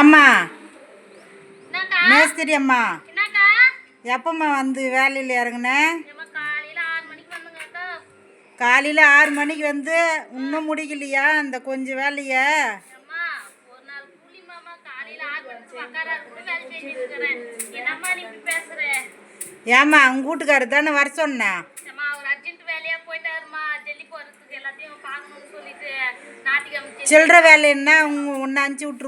அம்மா. மேஸ்திரி அம்மா. எப்பம்மா வந்து வேலையில் இறங்குன? ஏம்மா காலையில ஆறு மணிக்கு வந்து இன்னும் முடிக்கலையா அந்த கொஞ்சம் வேலையை? ஏம்மா உங்க வீட்டுக்காரர் தானே வர சொன்னேன் அம்மா அவர் அர்ஜென்ட் வேலையா போயிட்டாருமா ஜல்லி போறதுக்கு எல்லாத்தையும் பார்க்கணும்னு சொல்லிட்டு நாட்டிகம் சில்லற வேலைன்னா உங்க உன்னை அனுப்பிச்சி உங்க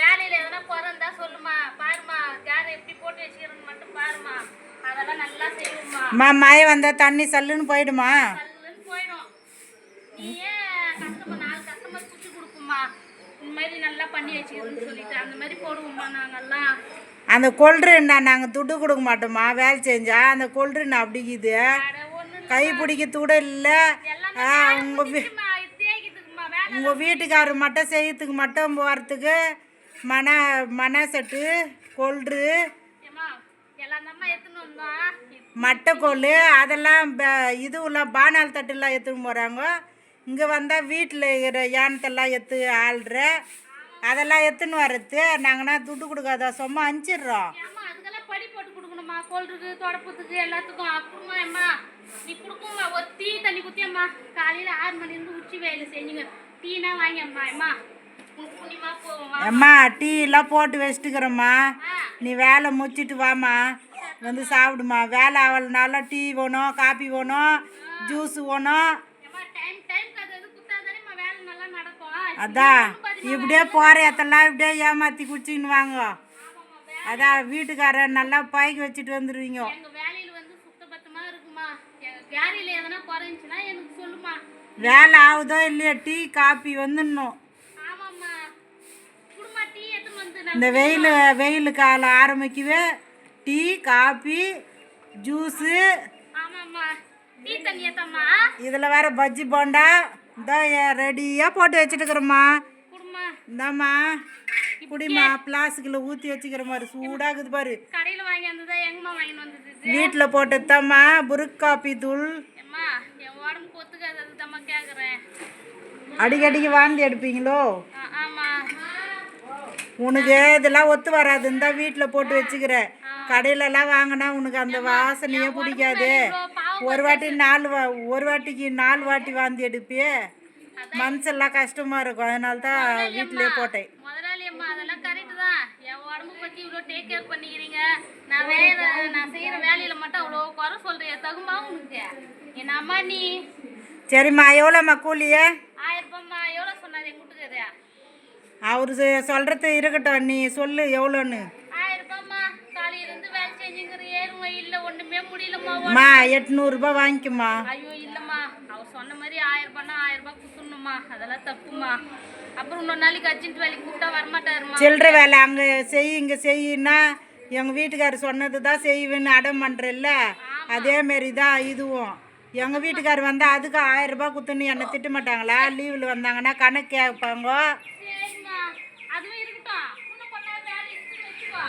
வேலையில எதனா குறை இருந்தா சொல்லுமா? பாருமா யார் எப்படி போட்டு வச்சுக்கிறேன்னு மட்டும் பாருமா. அதெல்லாம் நல்லா செய்வோம்மா அம்மா மழை வந்தால் தண்ணி சல்லுன்னு போயிடுமா? சல்லுன்னு போயிடும். நீ ஏன் கஸ்டமர் நாலு கஸ்டமர் குச்சி கொடுக்குமா? இந்த மாதிரி நல்லா பண்ணி வச்சுக்கிறேன்னு சொல்லிட்டு அந்த மாதிரி போடுவோம்மா நாங்கெல்லாம். அந்த கொல்றுன்னா நாங்கள் துட்டு கொடுக்க மாட்டோம்மா வேலை செஞ்சா அந்த கொல்றுன்னு அப்படிக்குது கை பிடிக்கிறது கூட இல்லை. உங்கள் வீ இது உங்கள் வீட்டுக்காரர் மட்டும் செய்யறதுக்கு மட்டும் போகிறதுக்கு மன கொல்று நம்ம எடுத்துன்னு வந்தோம். மட்டைக்கோல் அதெல்லாம் ப- இதுவெல்லாம் பானால் தட்டுலாம் எடுத்துன்னு போகிறாங்க இங்கே வந்தால் வீட்டில் இருக்கிற யானத்தெல்லாம் எடுத்து ஆள்ற. அதெல்லாம் எடுத்துன்னு வர்றது. நாங்கன்னா துட்டு கொடுக்காத? சும்மா அனுப்பிச்சிடுறோம் ஏம்மா அதுக்கெல்லாம் படி போட்டு கொடுக்கணுமா கோல்டுக்கு தொடப்பத்துக்கு எல்லாத்துக்கும் அப்புறமா அம்மா? நீ கொடுக்குமா ஒரு டீ தண்ணி குத்தியம்மா காலையில ஆறு மணிலேருந்து உச்சி வேலை செஞ்சுங்க. டீனா வாங்கி அம்மா அம்மா. அம்மா டீலாம் போட்டு வச்சுட்டுக்கிறோம்மா. நீ வேலை முடிச்சிட்டு வாம்மா. வந்து சாப்பிடுமா. வேலை ஆகலனால டீ வேணும் காப்பி வேணும் ஜூஸ் வேணும். அதான். இப்படியே போகிற இடத்தெல்லாம் இப்படியே ஏமாற்றி குடிச்சிக்கின்னு வாங்க. அதான் வீட்டுக்காரர் நல்லா பாய்க்கு வச்சுட்டு வந்துடுவீங்க வேலை ஆகுதோ இல்லையோ டீ காப்பி வந்துடணும். இந்த வெயில் வெயில் காலம் ஆரம்பிக்கவே டீ காப்பி ஜூஸு. இதில் வேற பஜ்ஜி போண்டா இந்த ரெடியாக போட்டு வச்சுட்டுக்கிறோம்மா இந்தாம்மா. குடிமா பிளாஸ்டிக்கில் ஊற்றி வச்சுக்கிற மாதிரி சூடாகுது பாரு. கடையில வாங்கி வந்ததா எங்கம்மா வாங்கிட்டு வந்தது? வீட்டில் போட்டதுதாம்மா புருக் காப்பி தூள் ஏம்மா என் உடம்புக்கு ஒத்துக்காது அதுதாம்மா கேட்குறேன் அடிக்கடிக்கு வாந்தி எடுப்பீங்களோ? உனக்கு இதெல்லாம் ஒத்து வராதுன்னு தான் வீட்டில் போட்டு வச்சுக்கிறேன் கடையிலலாம் வாங்கினா உனக்கு அந்த வாசனையே பிடிக்காது. ஒரு வாட்டி நாலு வா ஒரு வாட்டிக்கு நாலு வாட்டி வாந்தி எடுப்பியே. மனசெல்லாம் கஷ்டமாக இருக்கும் அதனால தான் வீட்டிலே போட்டேன். அம்மா அதெல்லாம் கரெக்டு தான். என் உடம்பு பத்தி இவ்வளோ டேக் கேர் பண்ணிக்கிறீங்க. நான் வேற நான் செய்யற வேலையில மட்டும் அவ்வளோ குறை சொல்றிய தகுமா உனக்கு. என் அம்மா நீ? சரிம்மா எவ்வளோம்மா கூலியே? ஆயிரம் ரூபாய்மா எவ்வளோ சொன்னாரு எங்க வீட்டுக்காரு அவர் சொல்கிறது இருக்கட்டும் நீ சொல்லு எவ்வளோன்னு. ஆயிரம் எட்நூறுபா வாங்கிக்கம்மா. ஐயோ இல்லம்மா அவர் சொன்ன மாதிரி ஆயிரம் ரூபாய்னா ஆயிரம் ரூபாய் கொடுத்துடணுமா அதெல்லாம் தப்புமா? அப்புறம் இன்னொரு நாளைக்கு அர்ஜென்ட் வேலைக்கு கூப்பிட்டா வரமாட்டாருமா? சில்லற வேலை அங்கே செய் இங்கே செய்யின்னா எங்கள் வீட்டுக்காரர் சொன்னது தான் செய்வேன்னு அடம் பண்ணுறல்ல அதேமாரி தான் இதுவும். எங்கள் வீட்டுக்காரர் வந்தால் அதுக்கு ஆயிரம் ரூபாய் குத்துன்னு என்னை திட்ட மாட்டாங்களா? லீவில் வந்தாங்கன்னா கணக்கு கேட்பாங்க. சரிம்மா. அதுவும் இருக்கட்டும். இன்னும் கொஞ்ச நேரம் வேலை இருக்குன்னு வச்சுக்கோ.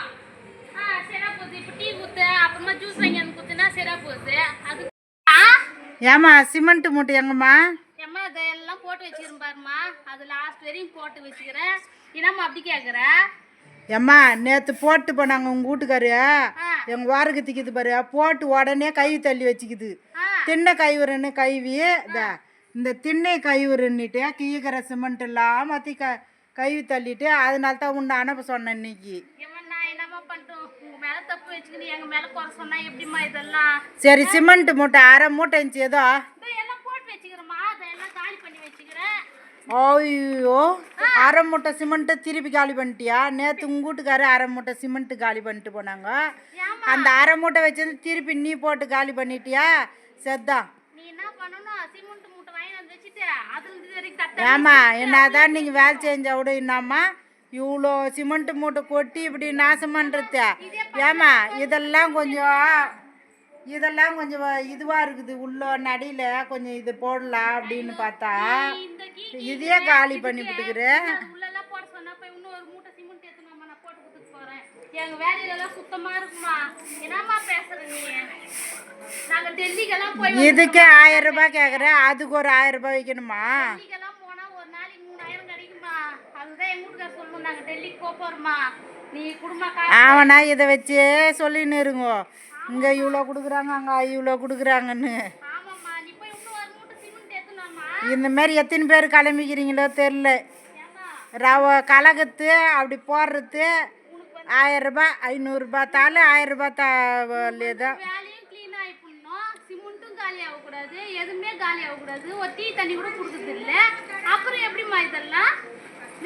ஆ சரியா போகுது இப்போ டீ குத்து அப்புறமா ஜூஸ் வாங்கி வந்து குத்துனா சரியா போகுது அது ஆ ஏம்மா சிமெண்ட் மூட்டை எங்கம்மா? ஏம்மா இதெல்லாம் போட்டு வச்சிருக்கேன் பாரும்மா. அது லாஸ்ட் வரையும் போட்டு வச்சுக்கிறேன். என்னம்மா அப்படி கேட்குற ஏம்மா நேற்று போட்டு போனாங்க உங்கள் வீட்டுக்காரு. எங்கள் வாருக்கு திக்குது பாரு. போட்டு உடனே கை தள்ளி வச்சுக்குது. திண்ணை கைவுறன்னு கைவி இதா, இந்த திண்ணை கைவுறன்னுட்டு கீக்கிற சிமெண்ட் எல்லாம் மாற்றி க கைவி தள்ளிட்டு அதனால தான் உன்னை அனுப்ப சொன்னேன் இன்னைக்கு. சரி சிமெண்ட் மூட்டை அரை மூட்டை இருந்துச்சு ஏதோ ஐயோ அரை மூட்டை சிமெண்ட்டு திருப்பி காலி பண்ணிட்டியா? நேற்று உங்கள் வீட்டுக்காரு அரை மூட்டை சிமெண்ட் காலி பண்ணிட்டு போனாங்க. அந்த அரை மூட்டை வச்சிருந்து திருப்பி நீ போட்டு காலி பண்ணிட்டியா? தட்ட ஏம்மா என்னதான் நீங்கள் வேலை செஞ்சா விட என்னம்மா? இவ்வளோ சிமெண்ட் மூட்டை கொட்டி இப்படி நாசம் பண்ணுறது ஏம்மா இதெல்லாம் கொஞ்சம் இதெல்லாம் கொஞ்சம் இதுவாக இருக்குது. உள்ள நடியில் கொஞ்சம் இது போடலாம் அப்படின்னு பார்த்தா. இதையே காலி பண்ணி விட்டுக்கிறேன் அது உள்ளெல்லாம் போட சொன்னா போய் இன்னும் ஒரு மூட்டை சிமெண்ட் எடுத்துனாமா நான் போட்டு கொடுத்துட்டு போறேன் எங்க வேலையில எல்லாம் சுத்தமா இருக்குமா? என்னம்மா பேசுற நீ? நாங்க டெல்லிக்கெல்லாம் போய் இதுக்கு ஆயிரம் ரூபாய் கேட்குறேன் அதுக்கு ஒரு ஆயிரம் ரூபாய் வைக்கணுமா டெல்லிக்கெல்லாம் போனா போனா ஒரு நாளைக்கு அவனா இதை வச்சே சொல்லின்னு இருங்கோ. இங்கே இவ்வளோ கொடுக்குறாங்க அங்கே இவ்வளோ கொடுக்குறாங்கன்னு. இந்த மாதிரி எத்தனை பேர் கிளம்பிக்கிறீங்களோ தெரில ரவ கலகத்து அப்படி போடுறது ஆயிரரூபா ஐநூறுரூபா தாள் ஆயிரரூபா தா தான் எதுவுமே காலி ஆகக்கூடாது. ஒரு டீ தண்ணி கூட கொடுக்குறது இல்லை அப்புறம் எப்படிம்மா இதெல்லாம்?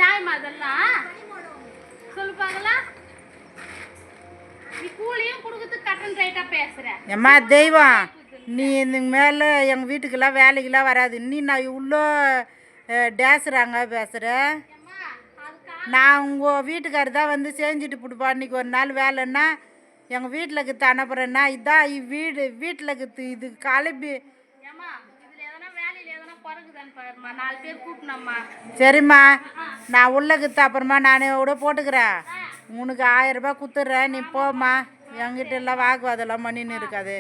நியாயமா இதெல்லாம் சொல்லு பார்க்கலாம் நீ கூலியும் கொடுக்கறதுக்கு கட்டன் ரைட்டாக பேசுற. எம்மா தெய்வம் நீ இந்த மேலே எங்கள் வீட்டுக்கெல்லாம் வேலைக்கெல்லாம் வராது. நீ நான் இவ்வளோ டேசுறாங்க பேசுகிற ஏம்மா நான் உங்கள் வீட்டுக்காரர் தான் வந்து செஞ்சுட்டு பிடிப்பா. இன்னைக்கு ஒரு நாள் வேலைன்னா எங்கள் வீட்டில் இருக்குது அனுப்புகிறேன்னா இதான் வீடு வீட்டில் இருக்குது இது கிளம்பி ஏம்மா இதில் எதனா வேலையில் எதனா குறைக்குதான்னு பாரும்மா நாலு பேர் கூப்பிடணும்மா சரிம்மா நான் உள்ள இருக்குது அப்புறமா நானே கூட போட்டுக்கிறேன். உனக்கு ஆயிரம் ரூபாய் குத்துடுறேன் நீ போம்மா. என்கிட்ட எல்லாம் வாக்குவாதெல்லாம் பண்ணின்னு இருக்காது.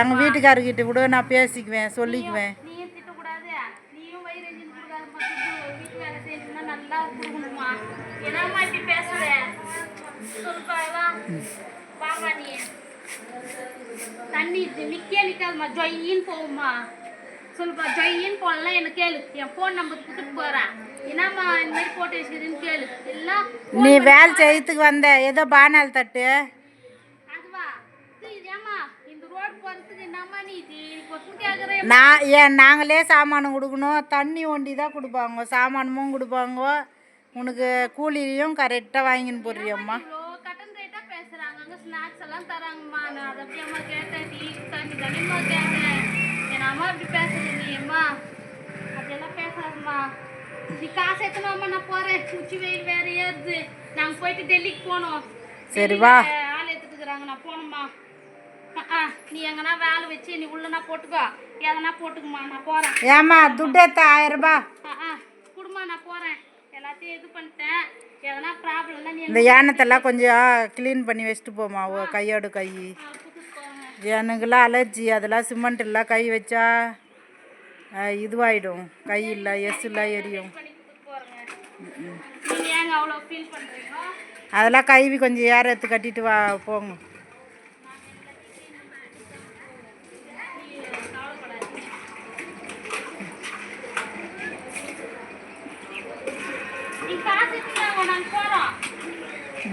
எங்கள் வீட்டுக்காரர்கிட்ட கூட நான் பேசிக்குவேன் சொல்லிக்குவேன். என்னம்மா இப்படி பேசுற சொல்லுப்பா வா வாமா நீ தண்ணி இது நிக்கே நிக்காதுமா ஜொய்யின்னு போகுமா சொல்லுப்பா ஜொய்யின்னு போடலாம் எனக்கு கேளு? என் ஃபோன் நம்பர் கொடுத்துட்டு போகிறேன் என்னம்மா இந்த மாதிரி போட்டு வச்சுக்கிறேன்னு கேளு. எல்லாம் நீ வேலை செய்யறதுக்கு வந்த ஏதோ பானால் தட்டு. நான் ஏன் நாங்களே சாமானம் கொடுக்கணும். தண்ணி ஒண்டி தான் கொடுப்பாங்க. சாமானமும் கொடுப்பாங்க. உனக்கு கூலியும் கரெக்டாக வாங்கின்னு போடுறியம்மா இவ்வளோ கட்டன் ரேட்டாக பேசுகிறாங்க அங்கே ஸ்நாக்ஸ் எல்லாம் தராங்கம்மா. நான் அதை அப்படியே அம்மா கேட்டேன். டீ தண்ணி தண்ணிம்மா கேட்டேன். என் அம்மா இப்படி பேசுறது நீ அம்மா. அப்படியெல்லாம் பேசாதம்மா. நீ காசு எத்தனாம்மா நான் போகிறேன் உச்சி வெயில் வேற ஏறுது. நாங்கள் போயிட்டு டெல்லிக்கு போனோம். சரி, வா. ஆள் எடுத்துக்கிறாங்க நான் போகணும்மா. ஆ நீ எங்கன்னா வேலை வச்சு நீ உள்ளனா போட்டுக்கோ. எதனா போட்டுக்குமா நான் போகிறேன் ஏம்மா துட்டு எடுத்த ஆயிரம் ரூபாய் ஆ ஆ குடுமா நான் போகிறேன் எல்லாத்தையும் இது பண்ணிட்டேன். எதனா ப்ராப்ளம்னா நீ இந்த யானத்தெல்லாம் கொஞ்சம் க்ளீன் பண்ணி வச்சுட்டு போமா கையோடு கை. எனக்குலாம் அலர்ஜி அதெல்லாம் சிமெண்ட் எல்லாம் கை வச்சா இதுவாயிடும். கை இல்லை எரியும். அவ்வளோ ஃபீல் பண்ணுறீங்க அதெல்லாம் கைவி கொஞ்சம் ஏற எடுத்து கட்டிட்டு வா போங்க.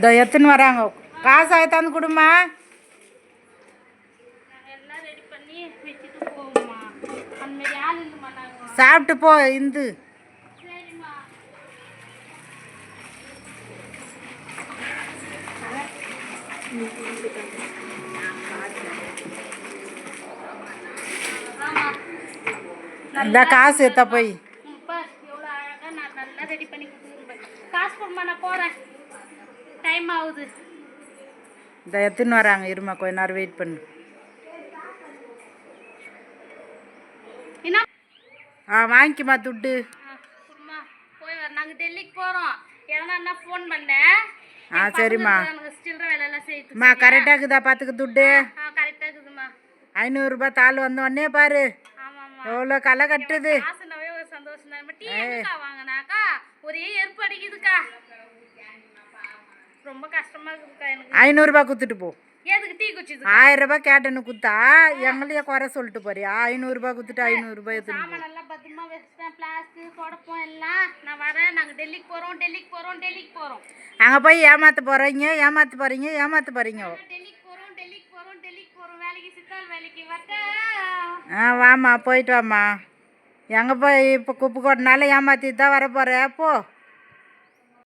இந்த எடுத்துன்னு வராங்க. காசு ஆயத்தாந்து கொடுமா சாப்பிட்டு போ இந்து. இந்த காசு எடுத்தா போய் அப்பா எவ்வளோ அழகாக நான் நல்லா ரெடி பண்ணி கொடுத்துருப்பேன் காசு கொடுமா நான் போகிறேன் டைம் ஆகுது இந்த எடுத்துன்னு வராங்க இருமா கொஞ்ச நேரம் வெயிட் பண்ணு. ஆ வாங்கிக்குமா துட்டு. போய் வர நாங்கள் டெல்லிக்கு போகிறோம் எதனா ஃபோன் பண்ணேன் ஆ சரிம்மா. அம்மா கரெக்டாக இருக்குதா பார்த்துக்க துட்டு? கரெக்டாக இருக்குதும்மா. ஐநூறுரூபா தாள் வந்த உடனே பாரு. எவ்வளோ களை கட்டுது? சந்தோஷம் தான். டீ வாங்கினாக்கா? ஒரே எருப்பு அடிக்குதுக்கா ரொம்ப கஷ்டமா இருக்குதுக்கா எனக்கு. ஐநூறுரூபா கொடுத்துட்டு போ. எதுக்கு டீ குச்சிது ஆயிரம் ரூபாய் கேட்டேன்னு குத்தா எங்களையே குறை சொல்லிட்டு போறியா? ஐநூறுரூபா கொடுத்துட்டு ஐநூறுரூபா சாமான் எல்லாம் பத்திரமா வச்சுட்டேன் பிளாஸ்டிக் தொடப்பம் எல்லாம். நான் வரேன் நாங்கள் டெல்லிக்கு போகிறோம் டெல்லிக்கு போகிறோம் டெல்லிக்கு போகிறோம் அங்கே போய் ஏமாத்த போகிறீங்க ஏமாத்த போகிறீங்க ஏமாத்த போகிறீங்க டெல்லிக்கு போகிறோம் டெல்லிக்கு போகிறோம் டெல்லிக்கு போகிறோம் வேலைக்கு சித்தால் வேலைக்கு வரட்டா. ஆ வாம்மா போயிட்டு வாம்மா. எங்கே போய் இப்போ குப்பை கொட்டினாலும் ஏமாற்றிட்டு தான் வர போகிற போ.